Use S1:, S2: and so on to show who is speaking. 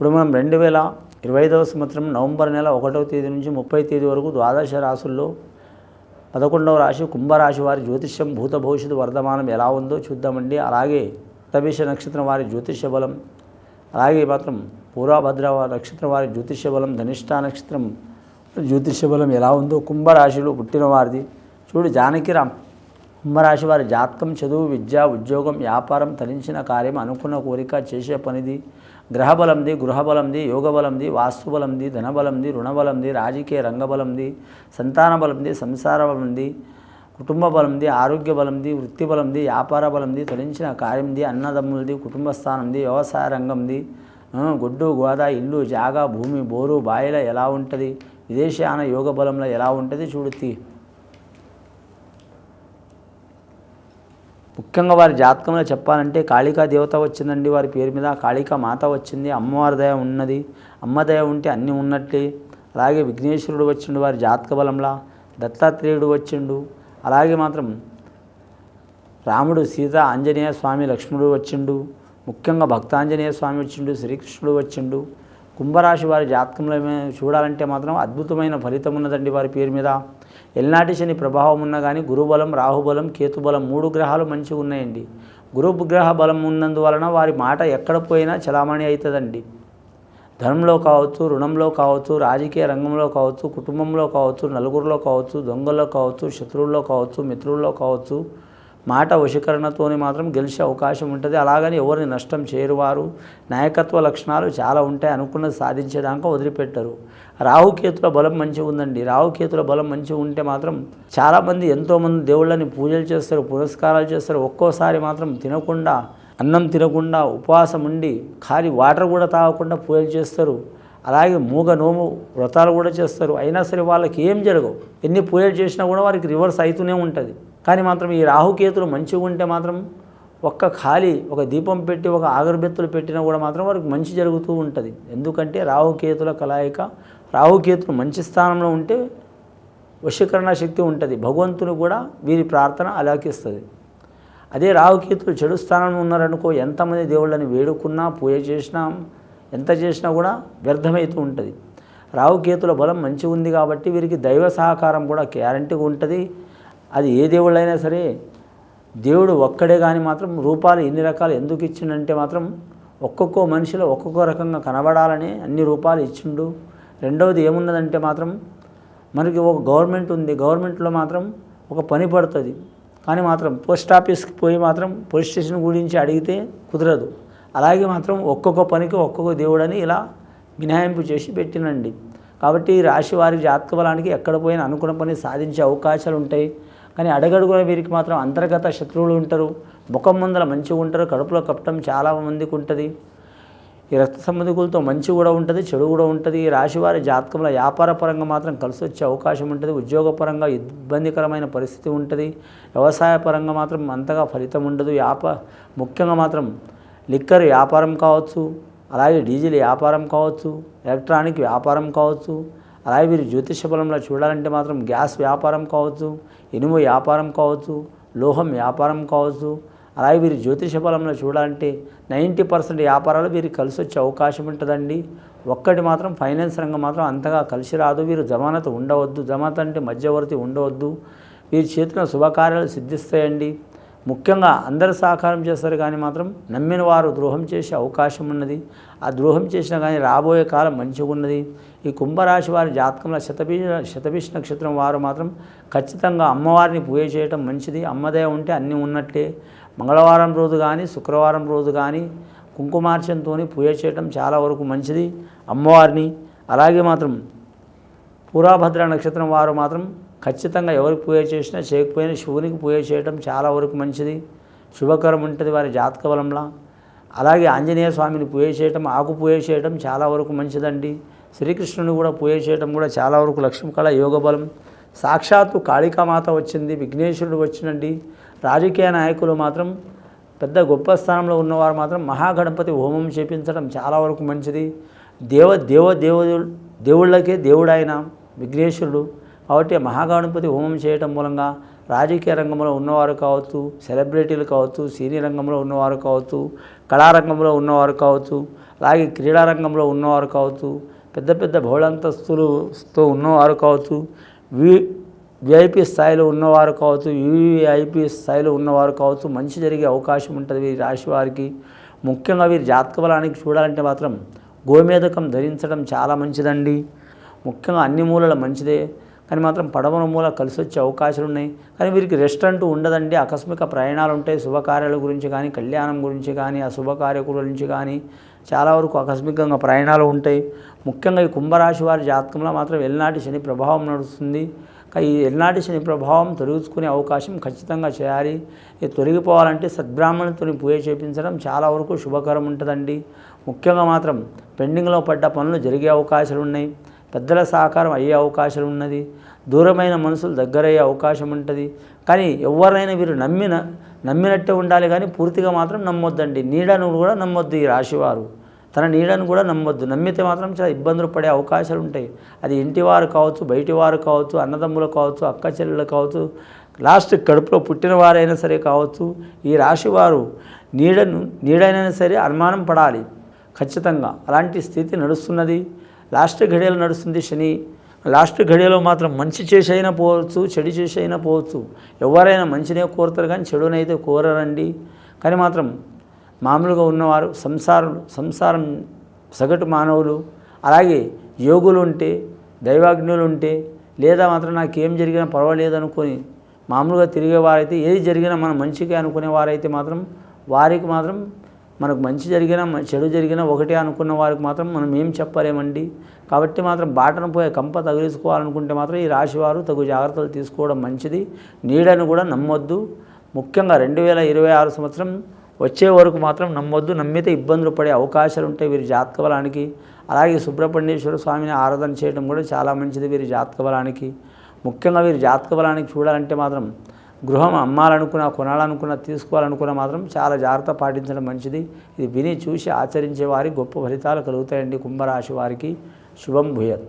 S1: ఇప్పుడు మనం రెండు వేల ఇరవై ఐదవ సంవత్సరం నవంబర్ నెల ఒకటవ తేదీ నుంచి ముప్పై తేదీ వరకు ద్వాదశ రాసుల్లో పదకొండవ రాశి కుంభరాశి వారి జ్యోతిష్యం భూత భవిష్యత్తు వర్ధమానం ఎలా ఉందో చూద్దామండి. అలాగే తబీష నక్షత్రం వారి జ్యోతిష్య బలం అలాగే మాత్రం పూర్వభద్ర నక్షత్రం వారి జ్యోతిష్య బలం ధనిష్ట నక్షత్రం జ్యోతిష్య బలం ఎలా ఉందో కుంభరాశిలో పుట్టిన వారిది చూడు జానకిరామ్ కుంభరాశి వారి జాతకం చదువు విద్య ఉద్యోగం వ్యాపారం తరించిన కార్యం అనుకున్న కోరిక చేసే పనిది గ్రహబలంది గృహబలంది యోగబలంది వాస్తుబలంది ధనబలంది రుణబలంది రాజకీయ రంగబలంది సంతాన బలంది సంసార బలంది కుటుంబ బలంది ఆరోగ్య బలంది వృత్తి బలంది వ్యాపార బలంది తొలించిన కార్యంది అన్నదమ్ములది కుటుంబ స్థానంది వ్యవసాయ రంగంది గొడ్డు గోదా ఇల్లు జాగా భూమి బోరు బాయిల ఎలా ఉంటుంది? విదేశాన యోగ బలంలో ఎలా ఉంటుంది? చూడుతీ ముఖ్యంగా వారి జాతకంలో చెప్పాలంటే కాళికా దేవత వచ్చిందండి వారి పేరు మీద. కాళికా మాత వచ్చింది అమ్మవారి దయ ఉన్నది అమ్మ దయ ఉంటే అన్నీ ఉన్నట్లే. అలాగే విఘ్నేశ్వరుడు వచ్చిండు వారి జాతక బలంలా దత్తాత్రేయుడు వచ్చిండు. అలాగే మాత్రం రాముడు సీత ఆంజనేయ స్వామి లక్ష్మణుడు వచ్చిండు. ముఖ్యంగా భక్తాంజనేయ స్వామి వచ్చిండు శ్రీకృష్ణుడు వచ్చిండు. కుంభరాశి వారి జాతకంలో చూడాలంటే మాత్రం అద్భుతమైన ఫలితం ఉన్నదండి వారి పేరు మీద. ఎల్నాటి శని ప్రభావం ఉన్నా కానీ గురుబలం రాహుబలం కేతుబలం మూడు గ్రహాలు మంచిగా ఉన్నాయండి. గురు గ్రహ బలం ఉన్నందువలన వారి మాట ఎక్కడ పోయినా చలామణి అవుతుందండి ధనంలో కావచ్చు రుణంలో కావచ్చు రాజకీయ రంగంలో కావచ్చు కుటుంబంలో కావచ్చు నలుగురిలో కావచ్చు దొంగల్లో కావచ్చు శత్రువుల్లో కావచ్చు మిత్రుల్లో కావచ్చు మాట వశీకరణతోని మాత్రం గెలిచే అవకాశం ఉంటుంది. అలాగని ఎవరిని నష్టం చేయరువారు నాయకత్వ లక్షణాలు చాలా ఉంటాయి అనుకున్నది సాధించేదాకా వదిలిపెట్టరు. రాహుకేతుల బలం మంచిగా ఉందండి. రాహుకేతుల బలం మంచిగా ఉంటే మాత్రం చాలామంది ఎంతోమంది దేవుళ్ళని పూజలు చేస్తారు పురస్కారాలు చేస్తారు. ఒక్కోసారి మాత్రం తినకుండా అన్నం తినకుండా ఉపవాసం ఉండి ఖాళీ వాటర్ కూడా తాగకుండా పూజలు చేస్తారు. అలాగే మూగ నోము వ్రతాలు కూడా చేస్తారు. అయినా సరే వాళ్ళకి ఏం జరగవు. ఎన్ని పూజలు చేసినా కూడా వారికి రివర్స్ అవుతూనే ఉంటుంది. కానీ మాత్రం ఈ రాహుకేతులు మంచిగా ఉంటే మాత్రం ఒక్క ఖాళీ ఒక దీపం పెట్టి ఒక ఆగరబెత్తులు పెట్టినా కూడా మాత్రం వారికి మంచి జరుగుతూ ఉంటుంది. ఎందుకంటే రాహుకేతుల కలాయిక రాహుకేతులు మంచి స్థానంలో ఉంటే వశీకరణ శక్తి ఉంటుంది. భగవంతుని కూడా వీరి ప్రార్థన అలాకిస్తుంది. అదే రాహుకేతులు చెడు స్థానంలో ఉన్నారనుకో ఎంతమంది దేవుళ్ళని వేడుకున్నా పూజ చేసినా ఎంత చేసినా కూడా వ్యర్థమవుతూ ఉంటుంది. రాహుకేతుల బలం మంచిగా ఉంది కాబట్టి వీరికి దైవ సహకారం కూడా గ్యారంటీగా ఉంటుంది. అది ఏ దేవుళ్ళైనా సరే దేవుడు ఒక్కడే కానీ మాత్రం రూపాలు ఎన్ని రకాలు ఎందుకు ఇచ్చిండంటే మాత్రం ఒక్కొక్క మనిషిలో ఒక్కొక్క రకంగా కనబడాలని అన్ని రూపాలు ఇచ్చిండు. రెండవది ఏమున్నదంటే మాత్రం మనకి ఒక గవర్నమెంట్ ఉంది. గవర్నమెంట్లో మాత్రం ఒక పని పడుతుంది. కానీ మాత్రం పోస్ట్ ఆఫీస్కి పోయి మాత్రం పోలీస్ స్టేషన్ గురించి అడిగితే కుదరదు. అలాగే మాత్రం ఒక్కొక్క పనికి ఒక్కొక్క దేవుడని ఇలా మినహాయింపు చేసి పెట్టినండి. కాబట్టి రాశి వారి జాతక బలానికి ఎక్కడ పోయినా అనుకున్న పని సాధించే అవకాశాలు ఉంటాయి కానీ అడగడుగున వీరికి మాత్రం అంతర్గత శత్రువులు ఉంటారు. ముఖం ముందర మంచిగా ఉంటారు. కడుపులో కప్పటం చాలా మందికి ఉంటుంది. ఈ రక్త సంబంధికులతో మంచి కూడా ఉంటుంది చెడు కూడా ఉంటుంది. రాశివారి జాతకంలో వ్యాపార పరంగా మాత్రం కలిసి వచ్చే అవకాశం ఉంటుంది. ఉద్యోగపరంగా ఇబ్బందికరమైన పరిస్థితి ఉంటుంది. వ్యవసాయ పరంగా మాత్రం అంతగా ఫలితం ఉండదు. వ్యాప ముఖ్యంగా మాత్రం లిక్కర్ వ్యాపారం కావచ్చు అలాగే డీజిల్ వ్యాపారం కావచ్చు ఎలక్ట్రానిక్ వ్యాపారం కావచ్చు అలాగే వీరు జ్యోతిష బలంలో చూడాలంటే మాత్రం గ్యాస్ వ్యాపారం కావచ్చు ఇనుము వ్యాపారం కావచ్చు లోహం వ్యాపారం కావచ్చు. అలాగే వీరి జ్యోతిష బలంలో చూడాలంటే నైంటీ పర్సెంట్ వ్యాపారాలు వీరికి కలిసి వచ్చే అవకాశం ఉంటుందండి. ఒక్కటి మాత్రం ఫైనాన్స్ రంగం మాత్రం అంతగా కలిసి రాదు. వీరు జమానత ఉండవద్దు. జమానత అంటే మధ్యవర్తి ఉండవద్దు. వీరి చేతిలో శుభకార్యాలు సిద్ధిస్తాయండి. ముఖ్యంగా అందరు సహకారం చేస్తారు కానీ మాత్రం నమ్మిన వారు ద్రోహం చేసే అవకాశం ఉన్నది. ఆ ద్రోహం చేసినా కానీ రాబోయే కాలం మంచిగా ఉన్నది. ఈ కుంభరాశి వారి జాతకంలో శతబీజ శతబీష నక్షత్రం వారు మాత్రం ఖచ్చితంగా అమ్మవారిని పూజ చేయటం మంచిది. అమ్మదయ ఉంటే అన్నీ ఉన్నట్టే మంగళవారం రోజు కానీ శుక్రవారం రోజు కానీ కుంకుమార్చంతో పూజ చేయటం చాలా వరకు మంచిది అమ్మవారిని. అలాగే మాత్రం పూరాభద్ర నక్షత్రం వారు మాత్రం ఖచ్చితంగా ఎవరికి పూజ చేసినా చేయకపోయినా శివునికి పూజ చేయటం చాలా వరకు మంచిది. శుభకరం ఉంటుంది వారి జాతక బలంలా. అలాగే ఆంజనేయ స్వామిని పూజ చేయటం ఆకు పూజ చేయటం చాలా వరకు మంచిదండి. శ్రీకృష్ణుని కూడా పూజ చేయటం కూడా చాలా వరకు లక్ష్మీకళ యోగ బలం. సాక్షాత్తు కాళికామాత వచ్చింది విఘ్నేశ్వరుడు వచ్చినండి రాజకీయ నాయకులు మాత్రం పెద్ద గొప్ప స్థానంలో ఉన్నవారు మాత్రం మహాగణపతి హోమం చేపించడం చాలా వరకు మంచిది. దేవ దేవ దేవ దేవుళ్ళకే దేవుడైన విఘ్నేశ్వరుడు కాబట్టి మహాగణపతి హోమం చేయటం మూలంగా రాజకీయ రంగంలో ఉన్నవారు కావచ్చు సెలబ్రిటీలు కావచ్చు సినీ రంగంలో ఉన్నవారు కావచ్చు కళారంగంలో ఉన్నవారు కావచ్చు అలాగే క్రీడారంగంలో ఉన్నవారు కావచ్చు పెద్ద పెద్ద బహుళంతస్తులతో ఉన్నవారు కావచ్చు వి విఐపి స్థాయిలో ఉన్నవారు కావచ్చు వివిఐపి స్థాయిలో ఉన్నవారు కావచ్చు మంచి జరిగే అవకాశం ఉంటుంది వీరి రాశి వారికి. ముఖ్యంగా వీరి జాతక బలానికి చూడాలంటే మాత్రం గోమేధకం ధరించడం చాలా మంచిదండి. ముఖ్యంగా అన్ని మూలల మంచిదే. కానీ మాత్రం పడవల మూల కలిసి వచ్చే అవకాశాలు ఉన్నాయి కానీ వీరికి రెస్ట్ అంటూ ఉండదండి. ఆకస్మిక ప్రయాణాలు ఉంటాయి శుభకార్యాల గురించి కానీ కళ్యాణం గురించి కానీ అశుభకార్య గురించి కానీ చాలా వరకు ఆకస్మికంగా ప్రయాణాలు ఉంటాయి. ముఖ్యంగా ఈ కుంభరాశి వారి జాతకంలో మాత్రం ఎల్నాటి శని ప్రభావం నడుస్తుంది. ఈ ఎల్నాటి శని ప్రభావం తొలగించుకునే అవకాశం ఖచ్చితంగా చేయాలి. ఇది తొలగిపోవాలంటే సద్బ్రాహ్మణులతో పూజ చేపించడం చాలా వరకు శుభకరం ఉంటుందండి. ముఖ్యంగా మాత్రం పెండింగ్లో పడ్డ పనులు జరిగే అవకాశాలు ఉన్నాయి పెద్దల సహకారం అయ్యే అవకాశం ఉన్నది. దూరమైన మనసులు దగ్గరయ్యే అవకాశం ఉంటుంది. కానీ ఎవరైనా వీరు నమ్మిన నమ్మినట్టే ఉండాలి కానీ పూర్తిగా మాత్రం నమ్మొద్దండి. నీడను కూడా నమ్మొద్దు ఈ రాశివారు. తన నీడను కూడా నమ్మొద్దు. నమ్మితే మాత్రం చాలా ఇబ్బందులు పడే అవకాశాలు ఉంటాయి. అది ఇంటివారు కావచ్చు బయటివారు కావచ్చు అన్నదమ్ములు కావచ్చు అక్క చెల్లెలు కావచ్చు లాస్ట్ కడుపులో పుట్టిన వారైనా సరే కావచ్చు ఈ రాశివారు నీడను నీడైనా సరే అనుమానం పడాలి. ఖచ్చితంగా అలాంటి స్థితి నడుస్తున్నది. లాస్ట్ ఘడియలు నడుస్తుంది శని. లాస్ట్ ఘడియలో మాత్రం మంచి చేసి అయినా పోవచ్చు చెడు చేసి అయినా పోవచ్చు. ఎవరైనా మంచినే కోరుతారు కానీ చెడునైతే కోరరండి. కానీ మాత్రం మామూలుగా ఉన్నవారు సంసారులు సంసారం సగటు మానవులు అలాగే యోగులు ఉంటే దైవాజ్ఞులు ఉంటే లేదా మాత్రం నాకేం జరిగినా పర్వాలేదు అనుకొని మామూలుగా తిరిగేవారైతే ఏది జరిగినా మనం మంచిగా అనుకునే వారైతే మాత్రం వారికి మాత్రం మనకు మంచి జరిగినా చెడు జరిగినా ఒకటే అనుకున్న వారికి మాత్రం మనం ఏం చెప్పలేమండి. కాబట్టి మాత్రం బాటను పోయే కంప తగిలించుకోవాలనుకుంటే మాత్రం ఈ రాశివారు తగు జాగ్రత్తలు తీసుకోవడం మంచిది. నీడను కూడా నమ్మొద్దు. ముఖ్యంగా రెండు వేల ఇరవై ఆరు సంవత్సరం వచ్చే వరకు మాత్రం నమ్మొద్దు. నమ్మితే ఇబ్బందులు పడే అవకాశాలు ఉంటాయి వీరి జాతక బలానికి అలాగే సుబ్రహ్మణ్యేశ్వర స్వామిని ఆరాధన చేయడం కూడా చాలా మంచిది వీరి జాతక బలానికి ముఖ్యంగా వీరి జాతక బలానికి చూడాలంటే మాత్రం గృహం అమ్మాలనుకున్నా కొనాలనుకున్నా తీసుకోవాలనుకున్నా మాత్రం చాలా జాగ్రత్త పాటించడం మంచిది. ఇది విని చూసి ఆచరించే వారికి గొప్ప ఫలితాలు కలుగుతాయండి కుంభరాశి వారికి. శుభం భూయత్.